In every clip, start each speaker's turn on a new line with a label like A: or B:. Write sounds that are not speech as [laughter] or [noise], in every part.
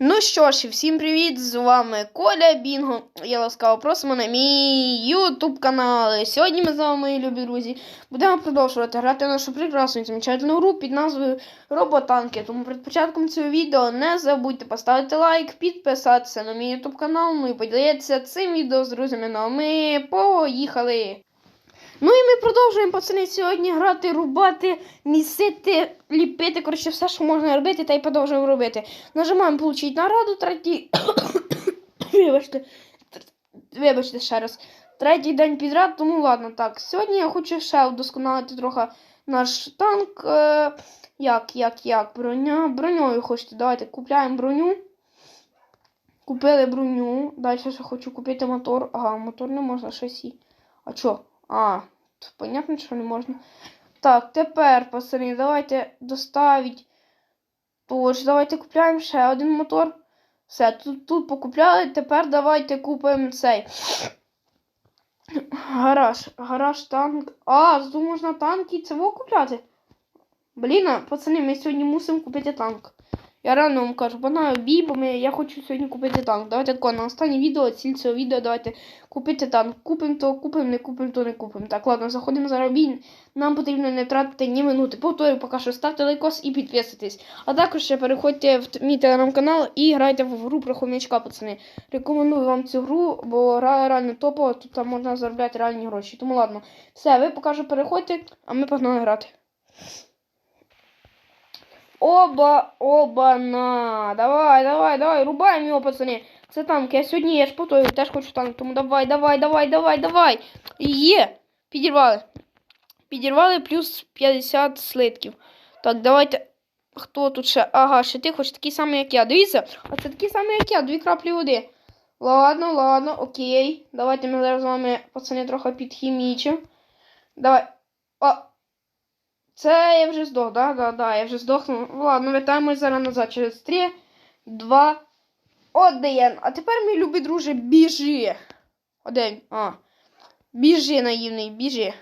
A: Ну що ж, всім привіт! З вами Коля Бінго. Я ласкаво просимо на мій YouTube канал. Сьогодні ми з вами, мої любі друзі, будемо продовжувати грати нашу прекрасну і замечательну гру під назвою Роботанки. Тому перед початком цього відео не забудьте поставити лайк, підписатися на мій YouTube канал, ну і поділитися цим відео з друзями. Ну а ми поїхали! Ну і ми продовжуємо пацани сьогодні грати, рубати, місити, ліпити. Коротше, все, що можна робити, та й продовжуємо робити. Нажимаємо получить нараду, третій. [coughs] Вибачте. Вибачте ще раз. Третій день підряд, тому ладно. Так, сьогодні я хочу ще вдосконалити трохи наш танк. Е, як, як, як? Броня. Броньою хочете. Давайте купляємо броню. Купили броню. Далі ще хочу купити мотор. Ага, мотор не можна шасі. А чо? А, понятно, що не можна. Так, тепер, пацани, давайте доставить. Тож, давайте купляємо ще один мотор. Все, тут тут покупляли. Тепер давайте купимо цей. Гараж. Гараж танк. А, тут можна танки цього купляти. Блін, пацани, ми сьогодні мусимо купити танк. Я рано вам кажу, банаю бій, бо я хочу сьогодні купити танк. Давайте тако, на останнє відео, ціль цього відео, давайте купити танк. Купимо то, купимо, не купимо, то не купимо. Так, ладно, заходимо зараз бій. Нам потрібно не тратити ні минути. Повторюю, поки що ставте лайкос і підписуйтесь. А також ще переходьте в мій телеграм-канал і грайте в гру про хомячка, пацани. Рекомендую вам цю гру, бо реально топова, тут там можна заробляти реальні гроші. Тому ладно. Все, ви поки що переходьте, а ми погнали грати. Оба, оба на. Давай, давай, давай, рубаємо його, пацани. Це танк. Я сьогодні я ж потою, теж хочу танк. Тому давай, давай, давай, давай, давай. Є. Підірвали. Підірвали плюс 50 слитків. Так, давайте. Хто тут ще? Ага, ще ти хочеш такий самий, як я. Дивіться, а це такий самий, як я, дві краплі води. Ладно, ладно, окей. Давайте ми зараз з вами, пацани, трохи підхімічимо. Давай. О, це я вже здох, да? Да, да, я вже здохну. Ладно, вертаємось зараз назад через 3, 2, 1. А тепер, мій любий друже, біжи. Один. А. Біжи, наївний, біжи.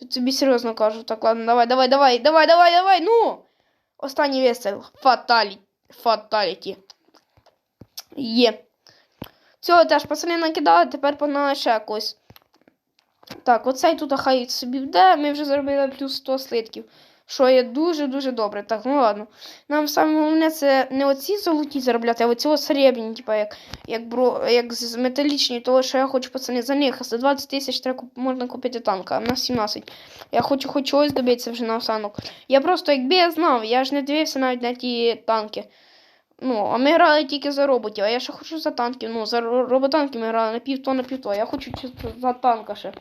A: Тут тобі серйозно кажу. Так, ладно, давай, давай, давай, давай, давай, давай, ну! Останній вистріл. Фаталі. Фаталіті. Є. Цього теж пацани накидали, тепер погнали ще якось. Так, оцей тут хай собі йде, ми вже зробили плюс 100 слитків. Що є дуже-дуже добре. Так, ну ладно. Нам саме головне це не оці золоті заробляти, а оці серебряні, типу, як як, бро, як металічні, того що я хочу, пацани, за них. За 20 тисяч можна купити танка, а на 17. Я хочу хоч чогось добитися вже на осанок. Я просто, якби я знав, я ж не дивився навіть на ті танки. Ну, а ми грали тільки за роботів, а я ще хочу за танків. Ну, за роботанки ми грали на півто на півто. Я хочу за танка ще.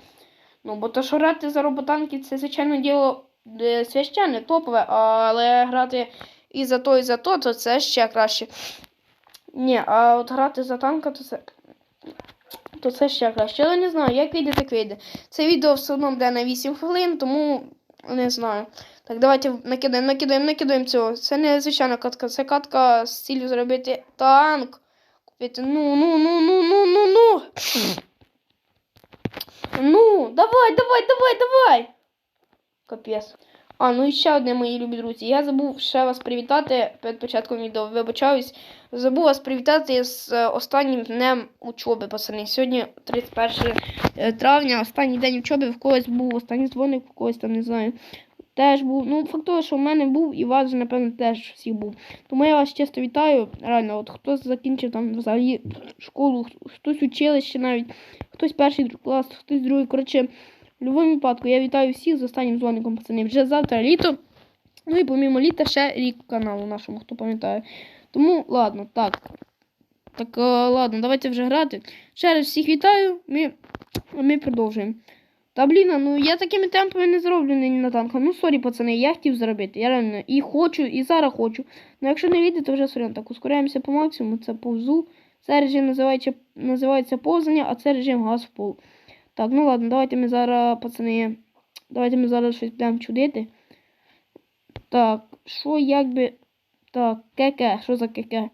A: Ну, бо то, що грати за роботанки, це, звичайно, діло е, священне, топове, але грати і за то, і за то, то це ще краще. Ні, а от грати за танка, то це то це ще краще. Але не знаю, як вийде, так вийде. Це відео все одно буде на 8 хвилин, тому не знаю. Так, давайте накидаємо, накидаємо, накидаємо цього. Це не звичайна катка, це катка з цілею зробити танк. Купити. Ну, ну, ну, ну, ну, ну, ну. Ну, давай, давай, давай, давай. Капець. А, ну і ще одне, мої любі друзі. Я забув ще вас привітати перед початком відео. Вибачаюсь. Забув вас привітати з е, останнім днем учоби, пацани. Сьогодні 31 е, травня, останній день учоби, в когось був останній дзвоник, в когось там не знаю. Теж був. Ну, факт того, що в мене був, і у вас, напевно, теж всіх був. Тому я вас чисто вітаю. Реально, от хтось закінчив там взагалі школу, хтось училище навіть, хтось перший клас, хтось другий. Коротше, в будь-якому випадку я вітаю всіх з останнім дзвоником, пацани. Вже завтра літо. Ну і помімо літа ще рік каналу нашому, хто пам'ятає. Тому, ладно, так. Так, ладно, давайте вже грати. Ще раз всіх вітаю, ми, ми продовжуємо. Та блін, ну я такими темпами не зроблю нині на танках. Ну сорі, пацани, я хотів зробити. Я реально і хочу, і зараз хочу. Ну якщо не вийде, то вже сорян. Так, ускоряємося по максимуму, це повзу. Це режим називається називається повзання, а це режим газ в пол. Так, ну ладно, давайте ми зараз, пацани. Давайте ми зараз щось будемо чудити. Так, що якби. Так, кеке, що за кеке?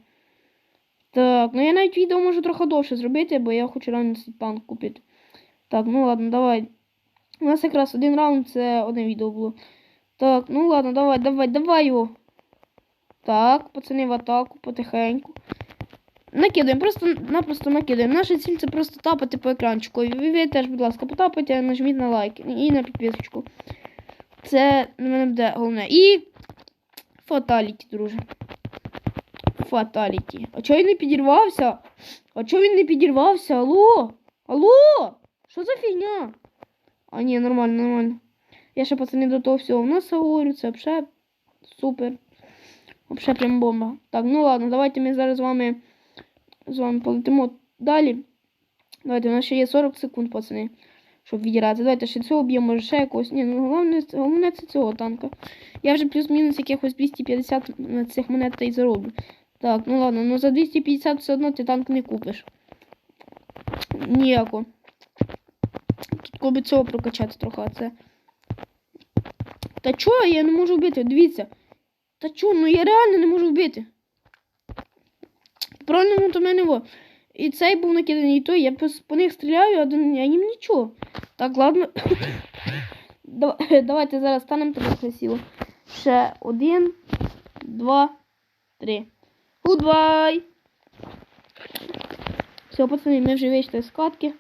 A: Так, ну я навіть відео можу трохи довше зробити, бо я хочу реально цей танк купити. Так, ну ладно, давай. У нас якраз один раунд, це одне відео було. Так, ну ладно, давай, давай, давай його. Так, пацани в атаку потихеньку. Накидаємо, просто-напросто накидаємо. Наша ціль це просто тапати по екранчику. Ви, ви теж, будь ласка, потапайте, нажміть на лайк і на підписочку. Це на мене буде головне. І фаталіті, друже. Фаталіті. А чого він не підірвався? А чого він не підірвався? Алло? Алло? Що за фігня? А ні, нормально, нормально. Я ще пацани до того всього в нас говорю, це взагалі супер. Взагалі прям бомба. Так, ну ладно, давайте ми зараз з вами з вами полетимо далі. Давайте, у нас ще є 40 секунд, пацани. Щоб відіграти. Давайте ще цього б'ємо, ще якогось. Ні, ну головне, головне це цього танка. Я вже плюс-мінус якихось 250 на цих монет та й зароблю. Так, ну ладно, ну за 250 все одно ти танк не купиш. Ніяко. Тут коби цього прокачати трохи, це. Та чого я не можу вбити? Дивіться. Та чого, ну я реально не можу вбити. Правильно, ну то мене во. І цей був накиданий, і той, я по, них стріляю, а, а їм нічого. Так, ладно. [coughs] [coughs] Давайте зараз станемо так красиво. Ще один, два, три. Гудбай! Все, пацани, ми вже вийшли з катки.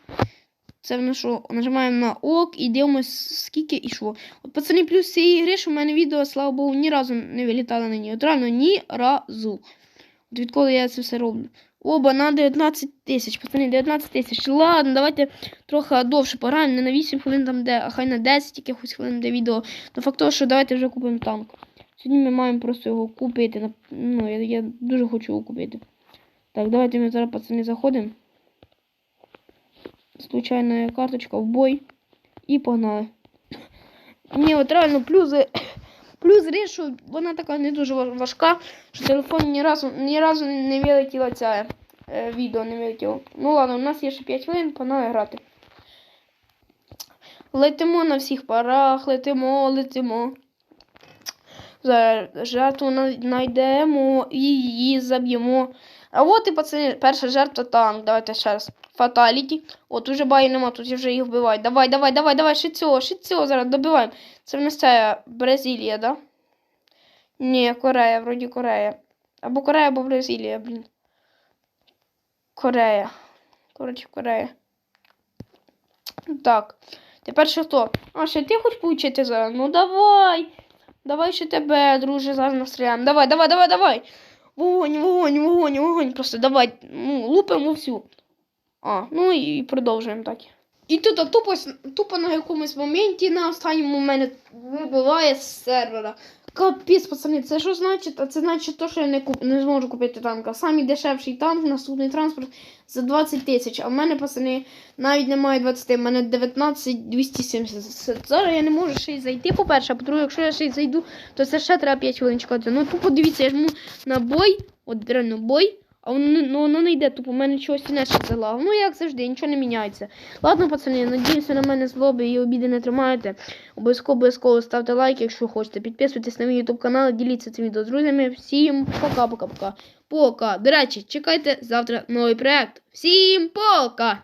A: Це в що? Нажимаємо на ок і дивимося, скільки і що. От, пацани, плюс цієї гри, що в мене відео, слава Богу, ні разу не вилітало на ній. От реально ні разу. От відколи я це все роблю. Оба на 19 тисяч, пацани, 19 тисяч. Ладно, давайте трохи довше пограємо, не на 8 хвилин там, де, а хай на 10 якихось хвилин де відео. То факт того, що давайте вже купимо танк. Сьогодні ми маємо просто його купити. Ну, я, я дуже хочу його купити. Так, давайте ми зараз, пацани, заходимо. Случайна карточка в бой. І погнали. Ні, от реально плюси. [coughs] Плюс що вона така не дуже важка, що телефон ні разу, ні разу не вилетіла ця е, відео, не вилетіло. Ну ладно, у нас є ще 5 хвилин, погнали грати. Летимо на всіх парах, летимо, летимо. Жертву на- знайдемо і її заб'ємо. А от і пацани, перша жертва танк. Давайте ще раз. Фаталіті. От уже баю нема, тут вже їх вбивають. Давай, давай, давай, давай, ще цього, ще цього зараз добиваємо. Це в нас Бразилія, да? Ні, Корея, вроді Корея. Або Корея, або Бразилія, блін. Корея. Коротше, Корея. Так. Тепер ще хто? А, ще ти хочеш получити зараз? Ну давай. Давай ще тебе, друже, зараз настріляємо. Давай, давай, давай, давай. Вогонь, вогонь, вогонь, вогонь. Просто давай. Ну, лупимо всю. А, ну і продовжуємо так. І тут тупо, тупо на якомусь моменті на останньому мене вибиває з сервера. Капець, пацани, це що значить? А це значить то, що я не, куп... не зможу купити танка. Самий дешевший танк, наступний транспорт за 20 тисяч. А в мене, пацани, навіть немає 20, в мене 19 270. Зараз я не можу ще й зайти, по-перше, а по-друге, якщо я ще й зайду, то це ще треба 5 хвилин чекати. Ну, тупо дивіться, я жму на бой, от реально бой, а воно, ну, воно не йде, тупо в мене чогось інакше залагало. Ну, як завжди, нічого не міняється. Ладно, пацани, надіюся, на мене злоби і обіди не тримаєте. Обов'язково обов'язково ставте лайк, якщо хочете. Підписуйтесь на мій ютуб канал, діліться цим відео з друзями. Всім пока-пока-пока. Пока. До речі, чекайте завтра новий проект. Всім пока!